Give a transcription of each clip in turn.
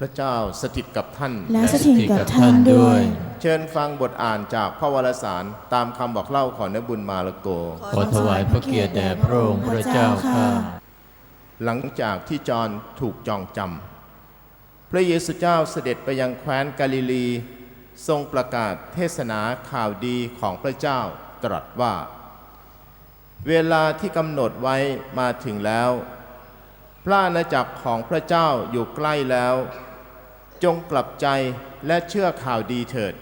พระเจ้าสถิตกับท่าน และสถิตกับท่านด้วย เชิญฟังบทอ่านจากพระวรสารตามคำบอกเล่าของนบุญมาลโก ขอถวายพระเกียรติแด่พระองค์พระเจ้าข้าหลังจากที่จอห์นถูกจองจำพระเยซูเจ้าเสด็จไปยังแคว้นกาลิลี ทรงประกาศเทศนาข่าวดีของพระเจ้าตรัสว่า เวลาที่กำหนดไว้มาถึงแล้ว พระอาณาจักรของพระเจ้าอยู่ใกล้แล้ว จงกลับใจและเชื่อข่าวดีเถิด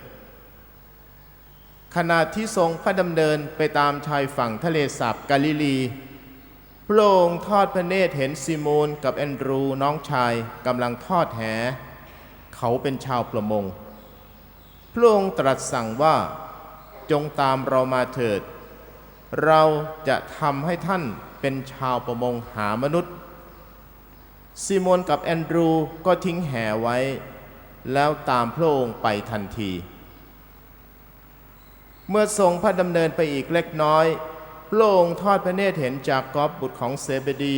ขณะที่ทรงพระดำเนินไปตามชายฝั่งทะเลสาบกาลิลี พระองค์ทอดพระเนตรเห็นซิโมนกับแอนดรูน้องชายกำลังทอดแห เขาเป็นชาวประมง พระองค์ตรัสสั่งว่าจงตามเรามาเถิด เราจะทำให้ท่านเป็นชาวประมงหามนุษย์ซิโมนกับแอนดรูก็ทิ้งแหไว้ แล้วตามพระองค์ไปทันที เมื่อทรงพระดำเนินไปอีกเล็กน้อย พระองค์ทอดพระเนตรเห็นจากกอบบุตรของเซเบดี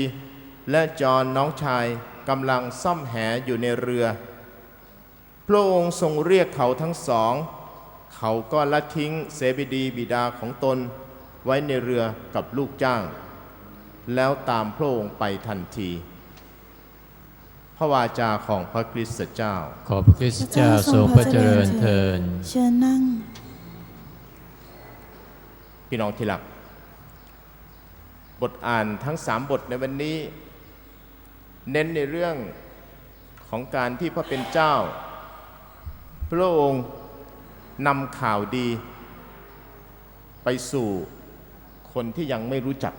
และจอนน้องชายกำลังซ่อมแหอยู่ในเรือ พระองค์ทรงเรียกเขาทั้งสอง เขาก็ละทิ้งเซเบดีบิดาของตนไว้ในเรือกับลูกจ้าง แล้วตามพระองค์ไปทันที ระวาจาของพระคริสต์เจ้า ขอพระคริสต์เจ้าทรงพระเจริญเทินเชิญนั่ง พี่น้องที่รัก บทอ่านทั้งสามบทในวันนี้ เน้นในเรื่องของการที่พระเป็นเจ้า พระองค์นำข่าวดี ไปสู่คนที่ยังไม่รู้จัก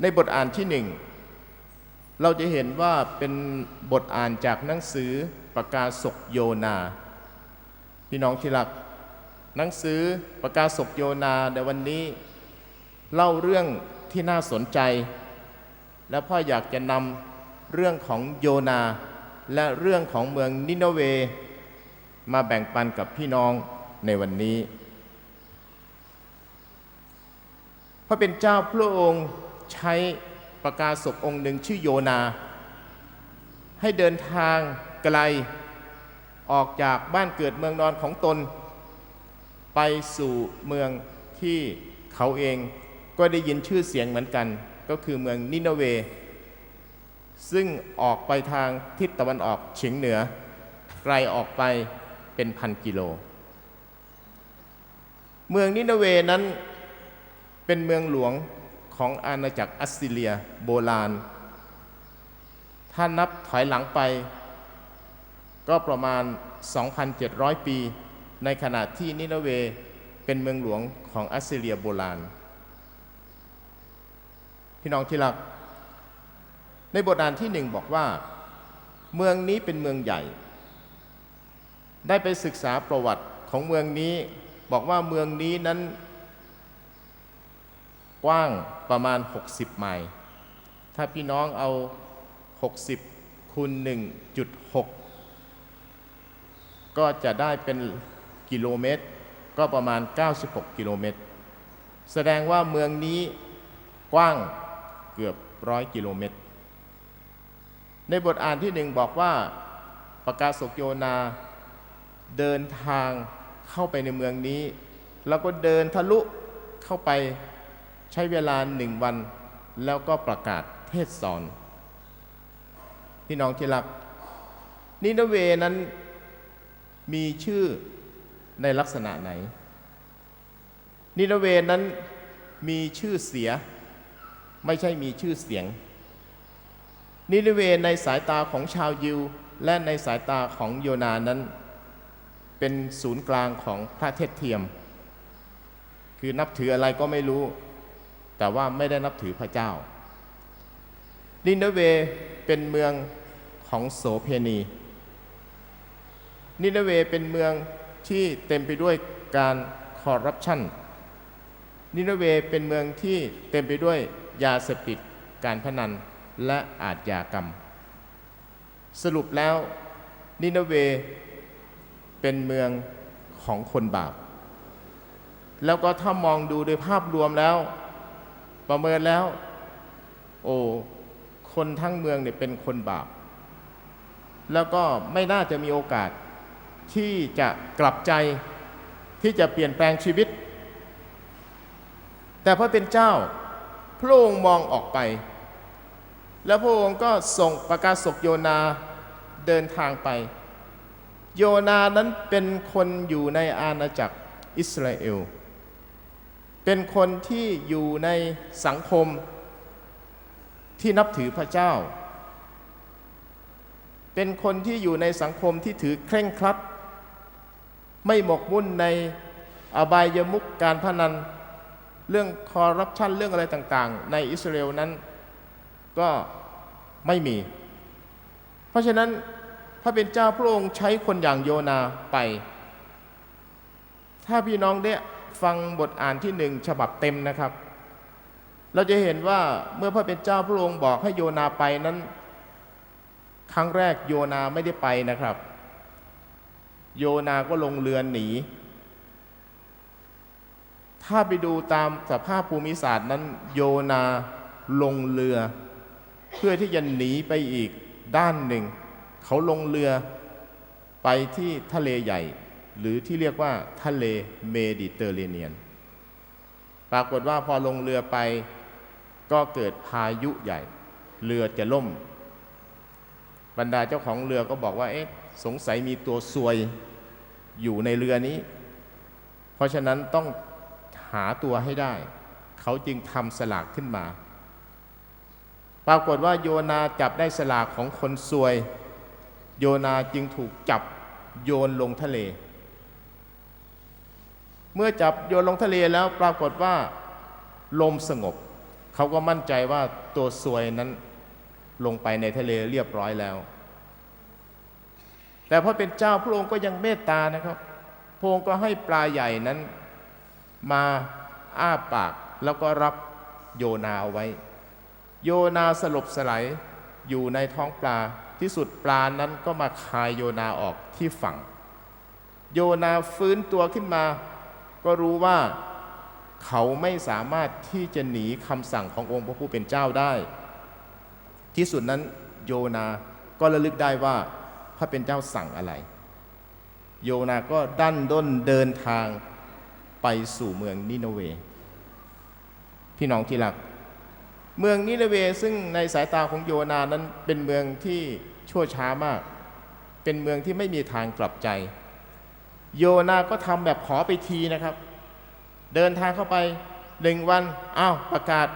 ในบทอ่านที่หนึ่ง เราจะเห็นว่าเป็นบทอ่านจากหนังสือประกาศกโยนา พี่น้องที่รัก หนังสือประกาศกโยนาในวันนี้ เล่าเรื่องที่น่าสนใจ และพ่ออยากจะนำเรื่องของโยนา และเรื่องของเมืองนิโนเว มาแบ่งปันกับพี่น้องในวันนี้ พระเป็นเจ้าพระองค์ใช้ ประกาศกองค์หนึ่งชื่อโยนา ให้เดินทางไกลออกจากบ้านเกิดเมืองนอนของตน ไปสู่เมืองที่เขาเองก็ได้ยินชื่อเสียงเหมือนกัน ก็คือเมืองนินเว ซึ่งออกไปทางทิศตะวันออกเฉียงเหนือ ไกลออกไปเป็นพันกิโล เมืองนินเวนั้นเป็นเมืองหลวง ของอาณาจักรอัสซีเรียโบราณ ถ้านับถอยหลังไป ก็ประมาณ 2,700 ปี ในขณะที่นินาเวเป็นเมืองหลวงของอัสซีเรียโบราณ พี่น้องที่รัก ในบทอ่านที่หนึ่งบอกว่า เมืองนี้เป็นเมืองใหญ่ ได้ไปศึกษาประวัติของเมืองนี้บอกว่าเมืองนี้นั้น กว้างประมาณ 60 ไมล์ ถ้าพี่น้องเอา 60คูณ1.6 ก็จะได้เป็นกิโลเมตร ก็ประมาณ 96 กิโลเมตร แสดงว่าเมืองนี้กว้างเกือบร้อยกิโลเมตร ในบทอ่านที่หนึ่งบอกว่าประกาศกโยนาเดินทางเข้าไปในเมืองนี้ แล้วก็เดินทะลุเข้าไป ใช้เวลาหนึ่งวันแล้วก็ประกาศเทศสอน พี่น้องที่รัก นินเวนั้นมีชื่อในลักษณะไหน นินเวนั้นมีชื่อเสีย ไม่ใช่มีชื่อเสียง นินเวในสายตาของชาวยิว และในสายตาของโยนานั้น เป็นศูนย์กลางของพระเทศเทียม คือนับถืออะไรก็ไม่รู้ แต่ว่าไม่ได้นับถือพระเจ้านินเวเป็นเมืองของโสเพณี นินเวเป็นเมืองที่เต็มไปด้วยการคอร์รัปชันนินเวเป็นเมืองที่เต็มไปด้วยยาเสพติดการพนันและอาชญากรรม สรุปแล้วนินเวเป็นเมืองของคนบาป แล้วก็ถ้ามองดูโดยภาพรวมแล้ว ประเมินแล้ว โอ้คนทั้งเมืองเนี่ยเป็นคนบาป แล้วก็ไม่น่าจะมีโอกาสที่จะกลับใจที่จะเปลี่ยนแปลงชีวิต แต่พระเป็นเจ้า พระองค์มองออกไป แล้วพระองค์ก็ส่งประกาศกโยนาเดินทางไป โยนานั้นเป็นคนอยู่ในอาณาจักรอิสราเอล เป็นคนที่อยู่ในสังคมที่นับถือพระเจ้า เป็นคนที่อยู่ในสังคมที่ถือเคร่งครัด ไม่หมกมุ่นในอบายมุกการพนัน เรื่องคอร์รัปชันเรื่องอะไรต่างๆ ในอิสราเอลนั้นก็ไม่มี เพราะฉะนั้นพระเป็นเจ้าพระองค์ใช้คนอย่างโยนาไป ถ้าพี่น้องได้ ฟังบทอ่านที่หนึ่งฉบับเต็มนะครับ เราจะเห็นว่าเมื่อพระเป็นเจ้าพระองค์บอกให้โยนาไปนั้น ครั้งแรกโยนาไม่ได้ไปนะครับ โยนาก็ลงเรือหนี ถ้าไปดูตามสภาพภูมิศาสตร์นั้น โยนาลงเรือ เพื่อที่จะหนีไปอีกด้านหนึ่ง เขาลงเรือไปที่ทะเลใหญ่ หรือที่เรียกว่าทะเลเมดิเตอร์เรเนียน ปรากฏว่าพอลงเรือไปก็เกิดพายุใหญ่ เรือจะล่ม บรรดาเจ้าของเรือก็บอกว่าเอ๊ะสงสัยมีตัวซวยอยู่ในเรือนี้ เพราะฉะนั้นต้องหาตัวให้ได้ เขาจึงทำสลากขึ้นมา ปรากฏว่าโยนาจับได้สลากของคนซวย โยนาจึงถูกจับโยนลงทะเล เมื่อจับโยนลงทะเลแล้วปรากฏว่าลมสงบ เขาก็มั่นใจว่าตัวซวยนั้นลงไปในทะเลเรียบร้อยแล้ว แต่พอเป็นเจ้าพระองค์ก็ยังเมตตานะครับ พระองค์ก็ให้ปลาใหญ่นั้นมาอ้าปากแล้วก็รับโยนาเอาไว้ โยนาสลบสลายอยู่ในท้องปลาที่สุดปลานั้นก็มาคายโยนาออกที่ฝั่ง โยนาฟื้นตัวขึ้นมา ก็รู้ว่าเขาไม่สามารถที่จะหนีคำสั่งขององค์พระผู้เป็นเจ้าได้ ที่สุดนั้นโยนาก็ระลึกได้ว่าพระเป็นเจ้าสั่งอะไร โยนาก็ดันด้นเดินทางไปสู่เมืองนิโนเว พี่น้องที่รัก เมืองนิโนเวซึ่งในสายตาของโยนานั้นเป็นเมืองที่ชั่วช้ามาก เป็นเมืองที่ไม่มีทางกลับใจ โยนาก็ทำแบบขอไปทีนะครับ เดินทางเข้าไปหนึ่งวันอ้าวประกาศ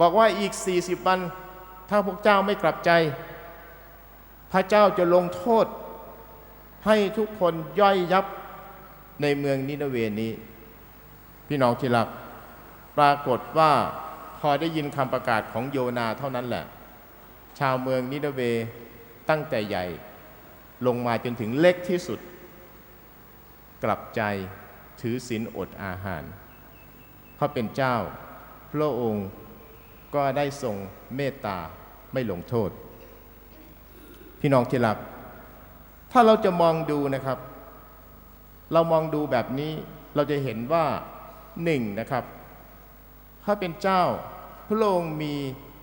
บอกว่าอีก 40 วัน ถ้าพวกเจ้าไม่กลับใจ พระเจ้าจะลงโทษ ให้ทุกคนย่อยยับในเมืองนินเวนี้ พี่น้องที่รัก ปรากฏว่าพอได้ยินคำประกาศของโยนาเท่านั้นแหละ ชาวเมืองนินเวตั้งแต่ใหญ่ ลงมาจนถึงเล็กที่สุด กลับใจถือศีลอดอาหารเพราะเป็นเจ้า พระองค์ก็ได้ทรงเมตตาไม่ลงโทษ พี่น้องที่รัก ถ้าเราจะมองดูนะครับ เรามองดูแบบนี้เราจะเห็นว่าหนึ่งนะครับพระเป็นเจ้า พระองค์มี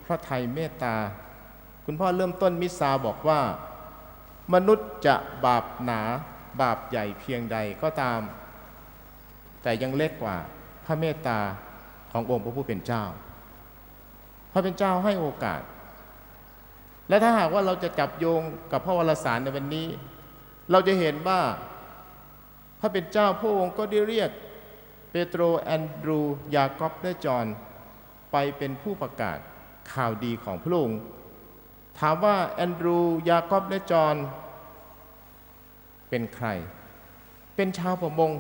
พระทัยเมตตา คุณพ่อเริ่มต้นมิสาบอกว่า มนุษย์จะบาปหนา บาปใหญ่เพียงใดก็ตาม แต่ยังเล็กกว่าพระเมตตาขององค์พระผู้เป็นเจ้า พระเป็นเจ้าให้โอกาส และถ้าหากว่าเราจะจับโยงกับพระวรสารในวันนี้ เราจะเห็นว่าพระเป็นเจ้าพระองค์ก็ได้เรียกเปโตรแอนดรูยากอบและจอห์นไปเป็นผู้ประกาศข่าวดีของพระองค์ถามว่าแอนดรูยากอบและจอห์น เป็นใคร เป็นชาวประมง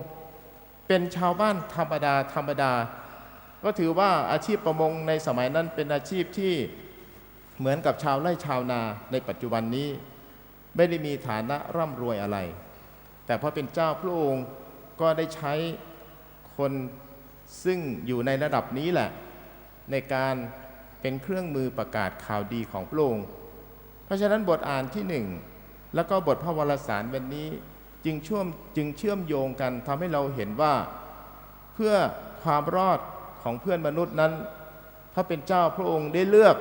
เป็นชาวบ้านธรรมดาธรรมดา ก็ถือว่าอาชีพประมงในสมัยนั้นเป็นอาชีพที่เหมือนกับชาวไร่ชาวนาในปัจจุบันนี้ ไม่ได้มีฐานะร่ำรวยอะไร แต่พอเป็นเจ้าพระองค์ก็ได้ใช้คนซึ่งอยู่ในระดับนี้แหละ ในการเป็นเครื่องมือประกาศข่าวดีของพระองค์ เพราะฉะนั้นบทอ่านที่หนึ่ง แล้วก็บทพระวรสารวันนี้จึงเชื่อมจึงเชื่อมโยงกันทำให้เราเห็นว่า เพื่อความรอดของเพื่อนมนุษย์นั้น พระเป็นเจ้าพระองค์ได้เลือก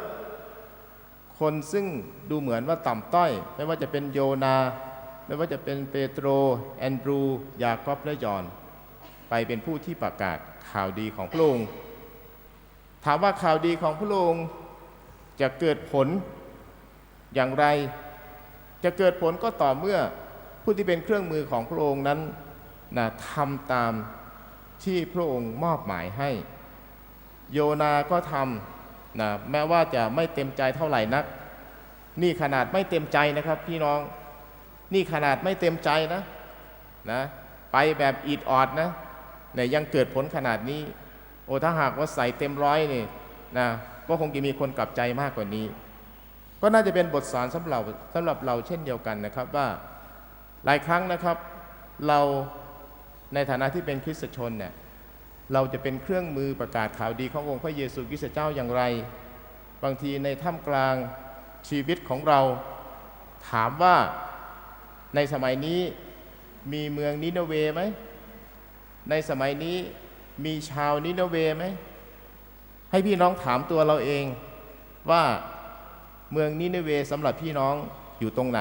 คนซึ่งดูเหมือนว่าต่ำต้อย ไม่ว่าจะเป็นโยนา ไม่ว่าจะเป็นเปโตร แอนดรู ยากอบและยอน ไปเป็นผู้ที่ประกาศข่าวดีของพระองค์ ถามว่าข่าวดีของพระองค์จะเกิดผลอย่างไร จะเกิดผลก็ต่อเมื่อผู้ที่เป็นเครื่องมือของพระองค์นั้นนะทำตามที่พระองค์มอบหมายให้ โยนาก็ทำนะแม้ว่าจะไม่เต็มใจเท่าไหร่นัก นี่ขนาดไม่เต็มใจนะครับ พี่น้อง นี่ขนาดไม่เต็มใจนะนะไปแบบอีดออดนะเนี่ยยังเกิดผลขนาดนี้ โอ้ถ้าหากว่าใส่เต็มร้อยนี่นะก็คงจะมีคนกลับใจมากกว่านี้ ก็น่าจะเป็นบทสอนสำหรับสำหรับเราเช่นเดียวกันนะครับว่าหลายครั้งนะครับ เราในฐานะที่เป็นคริสตชนเนี่ยเราจะเป็นเครื่องมือประกาศข่าวดีขององค์พระเยซูคริสต์เจ้าอย่างไร บางทีในท่ามกลางชีวิตของเรา ถามว่าในสมัยนี้มีเมืองนิโนเวไหม ในสมัยนี้มีชาวนิโนเวไหม ให้พี่น้องถามตัวเราเองว่า เมืองนิโนเวสำหรับพี่น้องอยู่ตรงไหน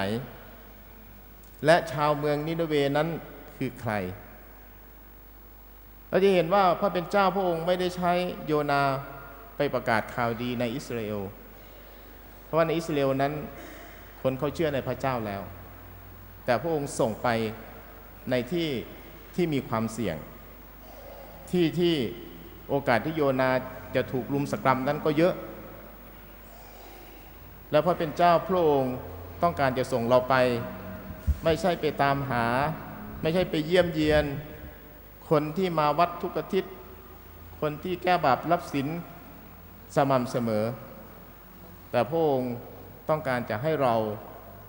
และชาวเมืองนิโนเวนั้นคือใคร เราจะเห็นว่าพระเป็นเจ้าพระองค์ไม่ได้ใช้โยนาไปประกาศข่าวดีในอิสราเอล เพราะว่าในอิสราเอลนั้นคนเขาเชื่อในพระเจ้าแล้ว แต่พระองค์ส่งไปในที่ที่มีความเสี่ยง ที่ที่โอกาสที่โยนาจะถูกลุมสกรรมนั้นก็เยอะ แล้วพระเป็นเจ้าพระองค์ต้องการจะส่งเราไป ไม่ใช่ไปตามหา ไม่ใช่ไปเยี่ยมเยียน คนที่มาวัดทุกอาทิตย์คนที่แก้บาปรับศีลสม่ำเสมอ แต่พระองค์ต้องการจะให้เรา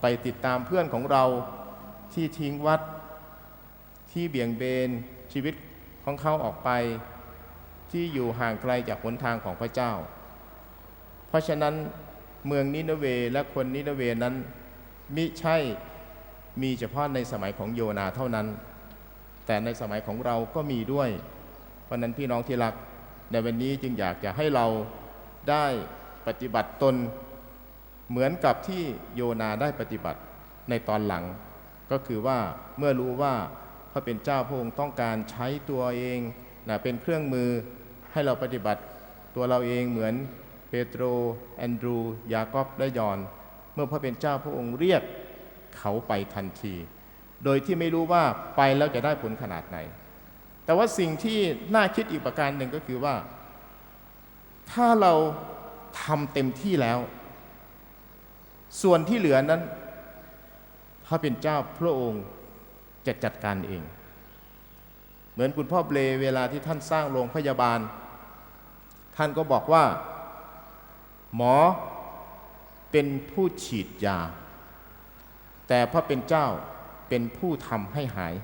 ไปติดตามเพื่อนของเราที่ทิ้งวัด ที่เบี่ยงเบนชีวิตของเขาออกไป ที่อยู่ห่างไกลจากหนทางของพระเจ้า เพราะฉะนั้น เมืองนินเวและคนนินเวนั้นมิใช่มีเฉพาะในสมัยของโยนาเท่านั้น แต่ในสมัยของเราก็มีด้วย เพราะฉะนั้นพี่น้องที่รัก ในวันนี้จึงอยากจะให้เราได้ปฏิบัติตน เหมือนกับที่โยนาได้ปฏิบัติในตอนหลัง ก็คือว่าเมื่อรู้ว่าพระเป็นเจ้าพระองค์ต้องการใช้ตัวเองนะเป็นเครื่องมือให้เราปฏิบัติตัวเราเองเหมือน เปโตร แอนดรู ยากอบและยอน เมื่อพระเป็นเจ้าพระองค์เรียกเขาไปทันที โดยที่ไม่รู้ว่าไปแล้วจะได้ผลขนาดไหน แต่ว่าสิ่งที่น่าคิดอีกประการหนึ่งก็คือว่า ถ้าเราทำเต็มที่แล้ว ส่วนที่เหลือนั้นพระเป็นเจ้าพระองค์จะจัดการเอง เหมือนคุณพ่อเบลเวลาที่ท่านสร้างโรงพยาบาล ท่านก็บอกว่า หมอเป็นผู้ฉีดยา แต่พระเป็นเจ้าเป็นผู้ทำให้หาย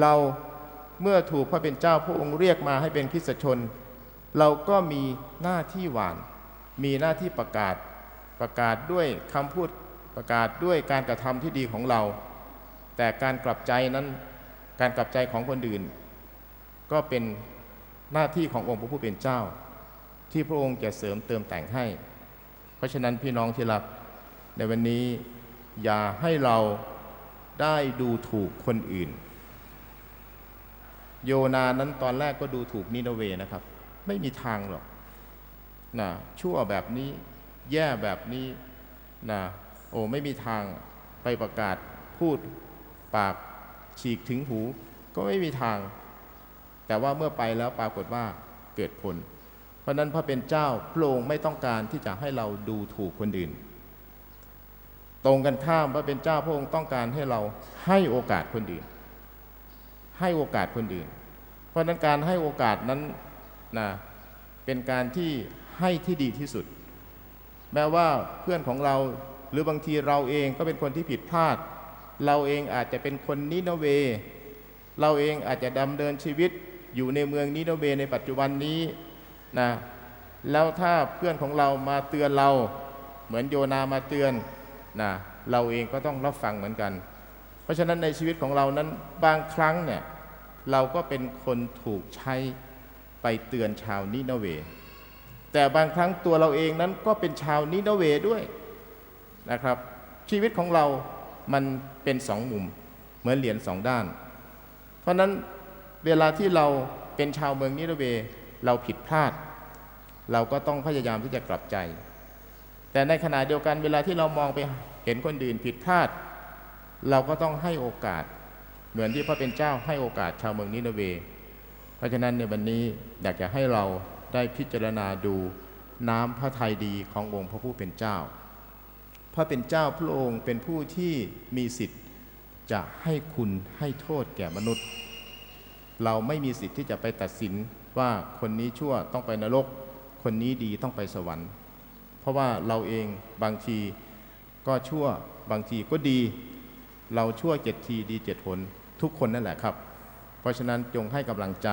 เราเมื่อถูกพระเป็นเจ้าพระองค์เรียกมาให้เป็นคริสตชน เราก็มีหน้าที่หวาน มีหน้าที่ประกาศประกาศด้วยคำพูดประกาศด้วยการกระทำที่ดีของเรา แต่การกลับใจนั้นการกลับใจของคนอื่น ก็เป็นหน้าที่ขององค์พระผู้เป็นเจ้า ที่พระองค์จะเสริมเติมแต่งให้ เพราะฉะนั้นพี่น้องที่รักในวันนี้อย่าให้เราได้ดูถูกคนอื่น โยนานั้นตอนแรกก็ดูถูกนินเวนะครับ ไม่มีทางหรอกนะชั่วแบบนี้แย่แบบนี้นะโอ้ไม่มีทางไปประกาศพูดปากฉีกถึงหู ก็ไม่มีทาง แต่ว่าเมื่อไปแล้วปรากฏว่าเกิดผล เพราะนั้นพระเป็นเจ้าพระองค์ไม่ต้องการที่จะให้เราดูถูกคนอื่น ตรงกันข้ามพระเป็นเจ้าพระองค์ต้องการให้เราให้โอกาสคนอื่น ให้โอกาสคนอื่น เพราะฉะนั้นการให้โอกาสนั้นนะเป็นการที่ให้ที่ดีที่สุด แม้ว่าเพื่อนของเราหรือบางทีเราเองก็เป็นคนที่ผิดพลาด เราเองอาจจะเป็นคนนิโนเว เราเองอาจจะดำเนินชีวิตอยู่ในเมืองนิโนเวในปัจจุบันนี้ นะแล้วถ้าเพื่อนของเรามาเตือนเรา เหมือนโยนามาเตือนนะเราเองก็ต้องรับฟังเหมือนกัน เพราะฉะนั้นในชีวิตของเรานั้นบางครั้งเนี่ยเราก็เป็นคนถูกใช้ไปเตือนชาวนิโนเว แต่บางครั้งตัวเราเองนั้นก็เป็นชาวนิโนเวด้วยนะครับ ชีวิตของเรามันเป็นสองมุม เหมือนเหรียญสองด้าน เพราะนั้นเวลาที่เราเป็นชาวเมืองนิโนเว เราผิดพลาด เราก็ต้องพยายามที่จะกลับใจ แต่ในขณะเดียวกันเวลาที่เรามองไปเห็นคนอื่นผิดพลาด เราก็ต้องให้โอกาส เหมือนที่พระเป็นเจ้าให้โอกาสชาวเมืองนิโนเว เพราะฉะนั้นในวันนี้อยากจะให้เราได้พิจารณาดูน้ำพระทัยดีขององค์พระผู้เป็นเจ้า พระเป็นเจ้าพระองค์เป็นผู้ที่มีสิทธิ์จะให้คุณให้โทษแก่มนุษย์ เราไม่มีสิทธิ์ที่จะไปตัดสิน ว่าคนนี้ชั่วต้องไปนรก คนนี้ดีต้องไปสวรรค์ เพราะว่าเราเองบางทีก็ชั่วบางทีก็ดี เราชั่วเจ็ดทีดีเจ็ดผลทุกคนนั่นแหละครับ เพราะฉะนั้นจงให้กำลังใจ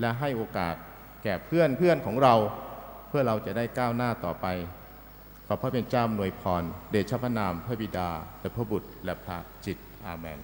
และให้โอกาสแก่เพื่อนเพื่อนของเรา เพื่อเราจะได้ก้าวหน้าต่อไป ขอพระเป็นเจ้าอำนวยพร เดชพระนาม พระบิดา และพระบุตรและพระจิตอาเมน